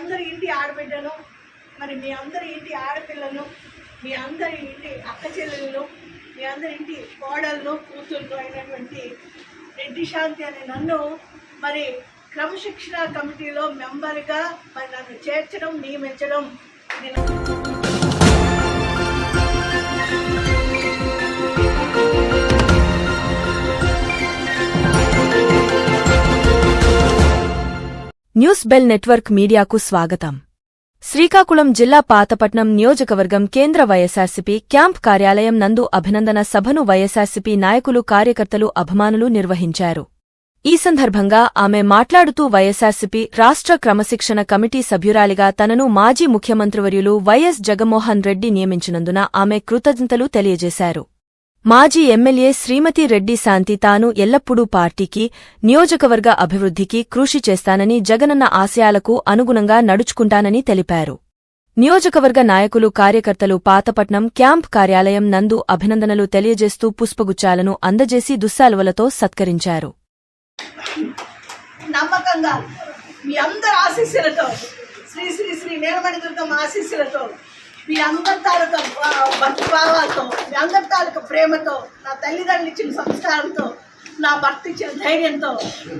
అందరి ఇంటి ఆడబిడ్డను మరి మీ అందరి ఇంటి ఆడపిల్లను మీ అందరి ఇంటి అక్క చెల్లెలను మీ అందరి ఇంటి కోడలను కూతుళ్ళు అయినటువంటి రెడ్డి శాంతి అనే నన్ను మరి క్రమశిక్షణ కమిటీలో మెంబర్గా మరి నన్ను చేర్చడం నియమించడం నేను న్యూస్ బెల్ నెట్వర్క్ మీడియాకు స్వాగతం. శ్రీకాకుళం జిల్లా పాతపట్నం నియోజకవర్గం కేంద్ర వైఎస్సార్సీపీ క్యాంప్ కార్యాలయం నందు అభినందన సభను వైఎస్సార్సీపీ నాయకులు కార్యకర్తలు అభిమానులు నిర్వహించారు. ఈ సందర్భంగా ఆమె మాట్లాడుతూ వైఎస్సార్సీపీ రాష్ట్ర క్రమశిక్షణ కమిటీ సభ్యురాలిగా తనను మాజీ ముఖ్యమంత్రివర్యులు వైఎస్ జగన్మోహన్ రెడ్డి నియమించినందున ఆమె కృతజ్ఞతలు తెలియజేశారు. మాజీ ఎమ్మెల్యే శ్రీమతి రెడ్డి శాంతి తాను ఎల్లప్పుడూ పార్టీకి నియోజకవర్గ అభివృద్ధికి కృషి చేస్తానని జగనన్న ఆశయాలకు అనుగుణంగా నడుచుకుంటానని తెలిపారు. నియోజకవర్గ నాయకులు కార్యకర్తలు పాతపట్నం క్యాంప్ కార్యాలయం నందు అభినందనలు తెలియజేస్తూ పుష్పగుచ్చాలను అందజేసి దుస్సాలువలతో సత్కరించారు. నమ్మకంగా మీ అందరి ఆశీస్సులతో శ్రీ శ్రీ శ్రీ నేలమణి దుర్గమ్మ ఆశీస్సులతో మీ అందరి తాలూకా భక్తి భావాలతో మీ అందరి తాలూకా ప్రేమతో నా తల్లిదండ్రులు ఇచ్చిన సంస్కారంతో నా భర్త ఇచ్చిన ధైర్యంతో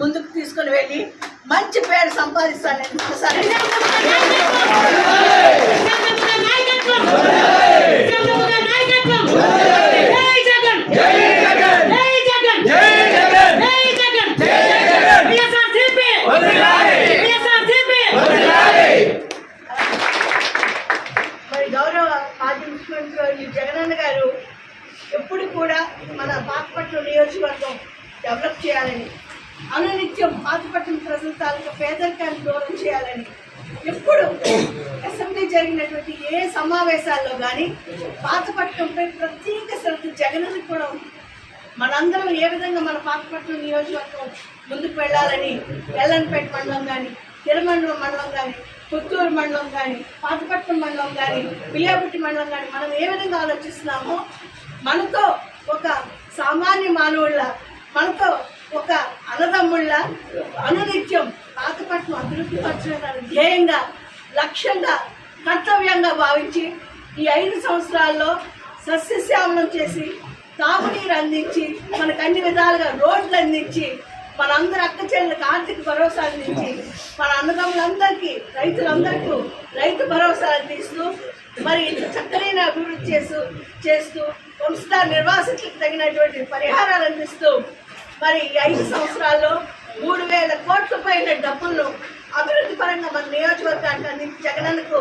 ముందుకు తీసుకుని వెళ్ళి మంచి పేరు సంపాదిస్తాను ఒకసారి మరి గౌరవ మాజీ ముఖ్యమంత్రి జగనన్న గారు ఎప్పుడు కూడా మన బాపట్ల నియోజకవర్గం డెవలప్ చేయాలని అనునిత్యం పాతపట్నం ప్రజల తాలూకా పేదరికాన్ని దూరం చేయాలని ఎప్పుడు అసెంబ్లీ జరిగినటువంటి ఏ సమావేశాల్లో కానీ పాతపట్నంపై ప్రత్యేక శ్రద్ధ జగనన్న కూడా ఉంది. మనందరం ఏ విధంగా మన పాతపట్నం నియోజకవర్గం ముందుకు వెళ్ళాలని ఎల్లంపేట మండలం కానీ తిరుమండలం మండలం కానీ పుత్తూరు మండలం కానీ పాతపట్నం మండలం కానీ పిలియాపుట్టి మండలం కానీ మనం ఏ విధంగా ఆలోచిస్తున్నామో మనతో ఒక సామాన్య మానవుళ్ళ మనతో ఒక అన్నదమ్ముళ్ళ అనునిత్యం పాతపట్నం అభివృద్ధి పరచడం ధ్యేయంగా లక్ష్యంగా కర్తవ్యంగా భావించి ఈ ఐదు సంవత్సరాల్లో సస్యశ్యామలం చేసి తాగునీరు అందించి మనకు అన్ని విధాలుగా రోడ్లు అందించి మనందరి అక్క చెల్లెలకు ఆర్థిక భరోసా అందించి మన అన్నదమ్ములందరికీ రైతులందరికీ రైతు భరోసా అందిస్తూ మరి ఇంత చక్కనైన అభివృద్ధి చేస్తూ చేస్తూ వంశ నిర్వాసితులకు తగినటువంటి పరిహారాలు అందిస్తూ మరి ఐదు సంవత్సరాల్లో మూడు వేల కోట్ల పైన డబ్బులను అభివృద్ధి పరంగా మన నియోజకవర్గానికి అందించి జగనన్నకు